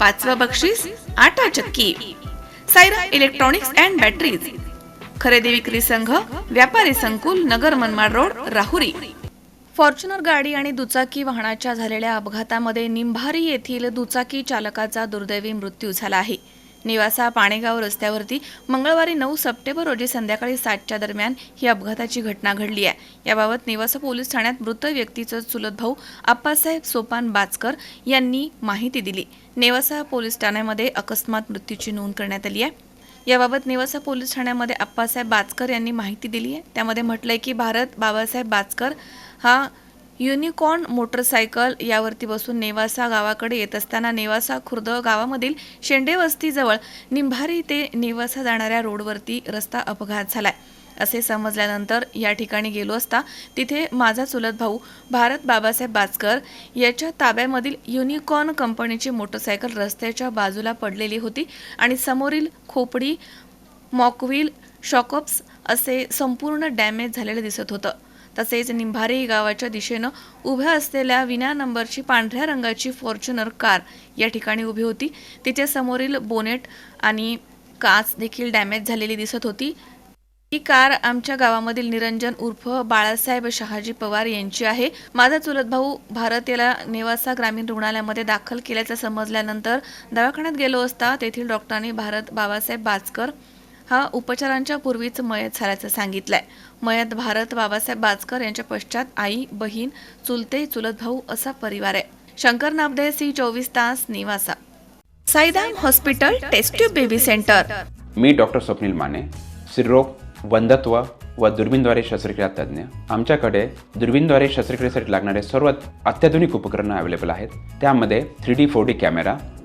पाचवं बक्षीस आटा चक्की. Saira electronics and batteries. खरेदी विक्री संघ व्यापारी संकुल नगर मनमाड रोड राहुरी. फॉर्च्युनर गाडी आणि दुचाकी वाहनाच्या झालेल्या अपघातामध्ये निंभारी येथील दुचाकी चालकाचा दुर्दैवी मृत्यू झाला आहे. निवासा पाणेगाव रस्त्यावरती मंगळवारी नऊ सप्टेंबर रोजी संध्याकाळी सातच्या दरम्यान ही अपघाताची घटना घडली आहे. याबाबत निवासा पोलीस ठाण्यात मृत व्यक्तीचं चुलत भाऊ आप्पासाहेब सोपान बाचकर यांनी माहिती दिली. नेवासा पोलीस ठाण्यामध्ये अकस्मात मृत्यूची नोंद करण्यात आली आहे. याबाबत निवासा पोलीस ठाण्यामध्ये आप्पासाहेब बाचकर यांनी माहिती दिली आहे. त्यामध्ये म्हटलंय की भारत बाबासाहेब बाचकर हा युनिकॉर्न मोटरसायकल यावरती बसून नेवासा गावाकडे येत असताना नेवासा खुर्द गावामधील शेंडे वस्तीजवळ निंभारी ते नेवासा जाणाऱ्या रोडवरती रस्ता अपघात झालाय. असे समजल्यानंतर या ठिकाणी गेलो असता तिथे माझा चुलत भाऊ भारत बाबासाहेब बाचकर याच्या ताब्यामधील युनिकॉर्न कंपनीची मोटरसायकल रस्त्याच्या बाजूला पडलेली होती आणि समोरील खोपडी मॉकव्हील शॉकअप्स असे संपूर्ण डॅमेज झालेलं दिसत होतं. तसेच निंभारे गावाच्या दिशेनं उभ्या असलेल्या विना नंबरची पांढऱ्या रंगाची फॉर्च्युनर कार या ठिकाणी उभी होती. तिच्या समोरील बोनेट आणि काच देखील डॅमेज झालेली दिसत होती. ही कार आमच्या गावामधील निरंजन उर्फ बाळासाहेब शहाजी पवार यांची आहे. माझा चुलत भाऊ भारत याला नेवासा ग्रामीण रुग्णालयामध्ये दाखल केल्याचं समजल्यानंतर दवाखान्यात गेलो असता तेथील डॉक्टरांनी भारत बाबासाहेब बाचकर हा उपचारांच्या पूर्वीच मयत झाल्याचं सांगितलंय. मयत भारत बाबासाहेब बाजकर यांच्या पश्चात आई बहीण चुलते चुलत भाऊ असा परिवार आहे. शंकर नाबदे सी चोवीस तास निवासा. Saidam hospital test tube baby centre. मी डॉक्टर स्वप्नील माने स्त्रीरोग वंधत्व व दुर्बीनद्वारे शस्त्रक्रिया तज्ज्ञ. आमच्याकडे दुर्बीनद्वारे शस्त्रक्रियेसाठी लागणारे सर्व अत्याधुनिक उपकरणं अवेलेबल आहेत. त्यामध्ये three D four D camera